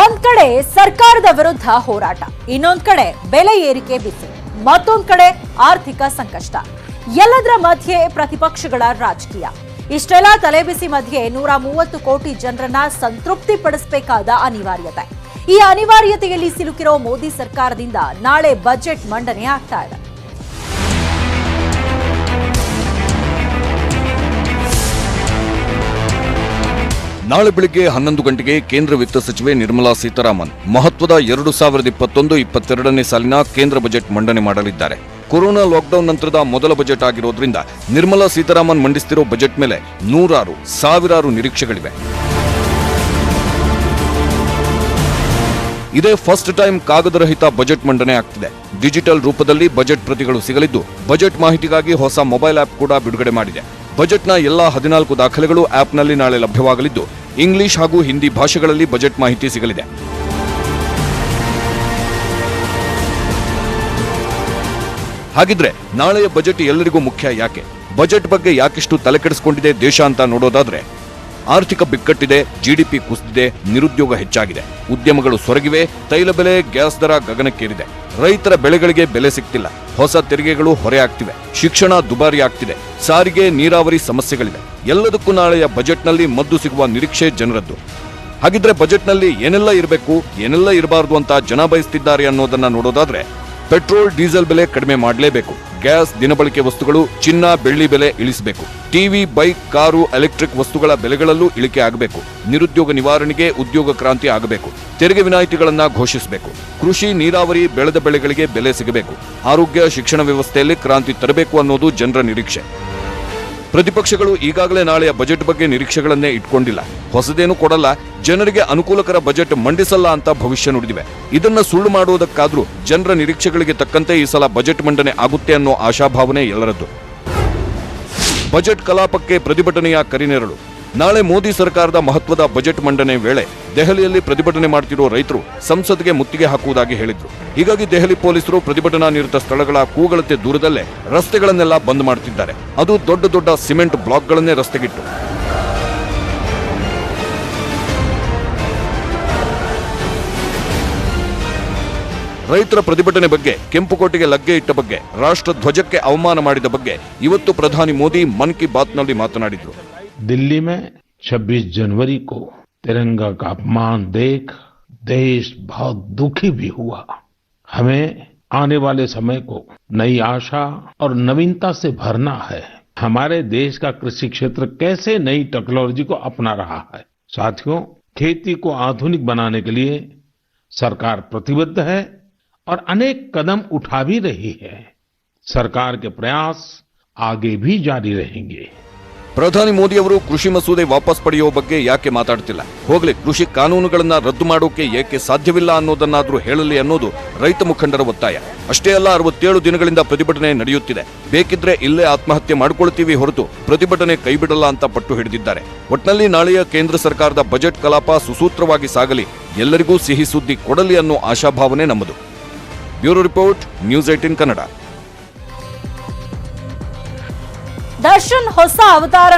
ಒಂದ್ ಕಡೆ ಸರ್ಕಾರದ ವಿರುದ್ಧ ಹೋರಾಟ, ಇನ್ನೊಂದ್ ಕಡೆ ಬೆಲೆ ಏರಿಕೆ ಬಿಸಿ, ಮತ್ತೊಂದ್ ಕಡೆ ಆರ್ಥಿಕ ಸಂಕಷ್ಟ. ಎಲ್ಲದರ ಮಧ್ಯೆ ಪ್ರತಿಪಕ್ಷಗಳ ರಾಜಕೀಯ. ಇಷ್ಟೆಲ್ಲಾ ತಲೆಬಿಸಿ ಮಧ್ಯೆ ನೂರ ಮೂವತ್ತು ಕೋಟಿ ಜನರನ್ನ ಸಂತೃಪ್ತಿ ಪಡಿಸಬೇಕಾದ ಅನಿವಾರ್ಯತೆ. ಈ ಅನಿವಾರ್ಯತೆಯಲ್ಲಿ ಸಿಲುಕಿರೋ ಮೋದಿ ಸರ್ಕಾರದಿಂದ ನಾಳೆ ಬಜೆಟ್ ಮಂಡನೆ ಆಗ್ತಾ ಇದೆ. ನಾಳೆ ಬೆಳಿಗ್ಗೆ ಹನ್ನೊಂದು ಗಂಟೆಗೆ ಕೇಂದ್ರ ವಿತ್ತ ಸಚಿವೆ ನಿರ್ಮಲಾ ಸೀತಾರಾಮನ್ ಮಹತ್ವದ ಎರಡು ಸಾವಿರದ ಇಪ್ಪತ್ತೊಂದು, ಇಪ್ಪತ್ತೆರಡನೇ ಸಾಲಿನ ಕೇಂದ್ರ ಬಜೆಟ್ ಮಂಡನೆ ಮಾಡಲಿದ್ದಾರೆ. ಕೊರೋನಾ ಲಾಕ್ಡೌನ್ ನಂತರದ ಮೊದಲ ಬಜೆಟ್ ಆಗಿರೋದ್ರಿಂದ ನಿರ್ಮಲಾ ಸೀತಾರಾಮನ್ ಮಂಡಿಸ್ತಿರೋ ಬಜೆಟ್ ಮೇಲೆ ನೂರಾರು, ಸಾವಿರಾರು ನಿರೀಕ್ಷೆಗಳಿವೆ. ಇದೇ ಫಸ್ಟ್ ಟೈಮ್ ಕಾಗದರಹಿತ ಬಜೆಟ್ ಮಂಡನೆ ಆಗ್ತಿದೆ. ಡಿಜಿಟಲ್ ರೂಪದಲ್ಲಿ ಬಜೆಟ್ ಪ್ರತಿಗಳು ಸಿಗಲಿದ್ದು, ಬಜೆಟ್ ಮಾಹಿತಿಗಾಗಿ ಹೊಸ ಮೊಬೈಲ್ ಆಪ್ ಕೂಡ ಬಿಡುಗಡೆ ಮಾಡಿದೆ. ಬಜೆಟ್ನ ಎಲ್ಲಾ ಹದಿನಾಲ್ಕು ದಾಖಲೆಗಳು ಆಪ್ನಲ್ಲಿ ನಾಳೆ ಲಭ್ಯವಾಗಲಿದ್ದು ಇಂಗ್ಲಿಷ್ ಹಾಗೂ ಹಿಂದಿ ಭಾಷೆಗಳಲ್ಲಿ ಬಜೆಟ್ ಮಾಹಿತಿ ಸಿಗಲಿದೆ. ಹಾಗಿದ್ರೆ ನಾಳೆಯ ಬಜೆಟ್ ಎಲ್ಲರಿಗೂ ಮುಖ್ಯ ಯಾಕೆ? ಬಜೆಟ್ ಬಗ್ಗೆ ಯಾಕಿಷ್ಟು ತಲೆಕೆಡಿಸ್ಕೊಂಡಿದೆ ದೇಶ ಅಂತ ನೋಡೋದಾದ್ರೆ, ಆರ್ಥಿಕ ಬಿಕ್ಕಟ್ಟಿದೆ ಜಿಡಿಪಿ ಕುಸಿದಿದೆ, ನಿರುದ್ಯೋಗ ಹೆಚ್ಚಾಗಿದೆ. ಉದ್ಯಮಗಳು ಸೊರಗಿವೆ, ತೈಲ ಬೆಲೆ ಗ್ಯಾಸ್ ದರ ಗಗನಕ್ಕೇರಿದೆ. ರೈತರ ಬೆಳೆಗಳಿಗೆ ಬೆಲೆ ಸಿಗ್ತಿಲ್ಲ. ಹೊಸ ತೆರಿಗೆಗಳು ಹೊರೆ ಆಗ್ತಿವೆ ಶಿಕ್ಷಣ ದುಬಾರಿ ಆಗ್ತಿದೆ. ಸಾರಿಗೆ, ನೀರಾವರಿ ಸಮಸ್ಯೆಗಳಿವೆ. ಎಲ್ಲದಕ್ಕೂ ನಾಳೆಯ ಬಜೆಟ್ನಲ್ಲಿ ಮದ್ದು ಸಿಗುವ ನಿರೀಕ್ಷೆ ಜನರದ್ದು. ಹಾಗಿದ್ರೆ ಬಜೆಟ್ನಲ್ಲಿ ಏನೆಲ್ಲ ಇರಬೇಕು, ಏನೆಲ್ಲ ಇರಬಾರದು ಅಂತ ಜನ ಬಯಸ್ತಿದ್ದಾರೆ ಅನ್ನೋದನ್ನ ನೋಡೋದಾದ್ರೆ, ಪೆಟ್ರೋಲ್, ಡೀಸೆಲ್ ಬೆಲೆ ಕಡಿಮೆ ಮಾಡಲೇಬೇಕು. ಗ್ಯಾಸ್ ದಿನಬಳಕೆ ವಸ್ತುಗಳು ಚಿನ್ನ, ಬೆಳ್ಳಿ ಬೆಲೆ ಇಳಿಸಬೇಕು. ಟಿವಿ, ಬೈಕ್, ಕಾರು, ಎಲೆಕ್ಟ್ರಿಕ್ ವಸ್ತುಗಳ ಬೆಲೆಗಳಲ್ಲೂ ಇಳಿಕೆ ಆಗಬೇಕು. ನಿರುದ್ಯೋಗ ನಿವಾರಣೆಗೆ ಉದ್ಯೋಗ ಕ್ರಾಂತಿ ಆಗಬೇಕು. ತೆರಿಗೆ ವಿನಾಯಿತಿಗಳನ್ನು ಘೋಷಿಸಬೇಕು. ಕೃಷಿ, ನೀರಾವರಿ, ಬೆಳೆದ ಬೆಳೆಗಳಿಗೆ ಬೆಲೆ ಸಿಗಬೇಕು. ಆರೋಗ್ಯ, ಶಿಕ್ಷಣ ವ್ಯವಸ್ಥೆಯಲ್ಲಿ ಕ್ರಾಂತಿ ತರಬೇಕು ಅನ್ನೋದು ಜನರ ನಿರೀಕ್ಷೆ. ಪ್ರತಿಪಕ್ಷಗಳು ಈಗಾಗಲೇ ನಾಳೆಯ ಬಜೆಟ್ ಬಗ್ಗೆ ನಿರೀಕ್ಷೆಗಳನ್ನೇ ಇಟ್ಕೊಂಡಿಲ್ಲ. ಹೊಸದೇನು ಕೊಡಲ್ಲ, ಜನರಿಗೆ ಅನುಕೂಲಕರ ಬಜೆಟ್ ಮಂಡಿಸಲ್ಲ ಅಂತ ಭವಿಷ್ಯ ನುಡಿದಿವೆ. ಇದನ್ನ ಸುಳ್ಳು ಮಾಡುವುದಕ್ಕಾದ್ರೂ ಜನರ ನಿರೀಕ್ಷೆಗಳಿಗೆ ತಕ್ಕಂತೆ ಈ ಸಲ ಬಜೆಟ್ ಮಂಡನೆ ಆಗುತ್ತೆ ಅನ್ನೋ ಆಶಾಭಾವನೆ ಎಲ್ಲರದ್ದು. ಬಜೆಟ್ ಕಲಾಪಕ್ಕೆ ಪ್ರತಿಭಟನೆಯ ಕರಿನೆರಳು. ನಾಳೆ ಮೋದಿ ಸರ್ಕಾರದ ಮಹತ್ವದ ಬಜೆಟ್ ಮಂಡನೆ ವೇಳೆ ದೆಹಲಿಯಲ್ಲಿ ಪ್ರತಿಭಟನೆ ಮಾಡ್ತಿರೋ ರೈತರು ಸಂಸತ್ಗೆ ಮುತ್ತಿಗೆ ಹಾಕುವುದಾಗಿ ಹೇಳಿದ್ರು. ಹೀಗಾಗಿ ದೆಹಲಿ ಪೊಲೀಸರು ಪ್ರತಿಭಟನಾ ನಿರತ ಸ್ಥಳಗಳ ಕೂಗಳತೆ ದೂರದಲ್ಲೇ ರಸ್ತೆಗಳನ್ನೆಲ್ಲ ಬಂದ್ ಮಾಡ್ತಿದ್ದಾರೆ. ಅದು ದೊಡ್ಡ ದೊಡ್ಡ ಸಿಮೆಂಟ್ ಬ್ಲಾಕ್ಗಳನ್ನೇ ರಸ್ತೆಗಿಟ್ಟು. ರೈತರ ಪ್ರತಿಭಟನೆ ಬಗ್ಗೆ ಕೆಂಪುಕೋಟೆಗೆ ಲಗ್ಗೆ ಇಟ್ಟ ಬಗ್ಗೆ, ರಾಷ್ಟ್ರ ಧ್ವಜಕ್ಕೆ ಅವಮಾನ ಮಾಡಿದ ಬಗ್ಗೆ ಇವತ್ತು ಪ್ರಧಾನಿ ಮೋದಿ ಮನ್ ಕಿ ಬಾತ್ನಲ್ಲಿ ಮಾತನಾಡಿದ್ರು. दिल्ली में 26 जनवरी को तिरंगा का अपमान देख देश बहुत दुखी भी हुआ। हमें आने वाले समय को नई आशा और नवीनता से भरना है। हमारे देश का कृषि क्षेत्र कैसे नई टेक्नोलॉजी को अपना रहा है? साथियों, खेती को आधुनिक बनाने के लिए सरकार प्रतिबद्ध है और अनेक कदम उठा भी रही है। सरकार के प्रयास आगे भी जारी रहेंगे। ಪ್ರಧಾನಿ ಮೋದಿ ಅವರು ಕೃಷಿ ಮಸೂದೆ ವಾಪಸ್ ಪಡೆಯುವ ಬಗ್ಗೆ ಯಾಕೆ ಮಾತಾಡ್ತಿಲ್ಲ? ಹೋಗ್ಲಿ, ಕೃಷಿ ಕಾನೂನುಗಳನ್ನ ರದ್ದು ಮಾಡೋಕೆ ಏಕೆ ಸಾಧ್ಯವಿಲ್ಲ ಅನ್ನೋದನ್ನಾದ್ರೂ ಹೇಳಲಿ ಅನ್ನೋದು ರೈತ ಮುಖಂಡರ ಒತ್ತಾಯ. ಅಷ್ಟೇ ಅಲ್ಲ, ಅರವತ್ತೇಳು ದಿನಗಳಿಂದ ಪ್ರತಿಭಟನೆ ನಡೆಯುತ್ತಿದೆ. ಬೇಕಿದ್ರೆ ಇಲ್ಲೇ ಆತ್ಮಹತ್ಯೆ ಮಾಡ್ಕೊಳ್ತೀವಿ ಹೊರತು ಪ್ರತಿಭಟನೆ ಕೈಬಿಡಲ್ಲ ಅಂತ ಪಟ್ಟು ಹಿಡಿದಿದ್ದಾರೆ. ಒಟ್ನಲ್ಲಿ ನಾಳೆಯ ಕೇಂದ್ರ ಸರ್ಕಾರದ ಬಜೆಟ್ ಕಲಾಪ ಸುಸೂತ್ರವಾಗಿ ಸಾಗಲಿ, ಎಲ್ಲರಿಗೂ ಸಿಹಿ ಸುದ್ದಿ ಕೊಡಲಿ ಅನ್ನೋ ಆಶಾಭಾವನೆ ನಮ್ಮದು. Bureau report, news eighteen Kannada. Darshan ಹೊಸ ಅವತಾರ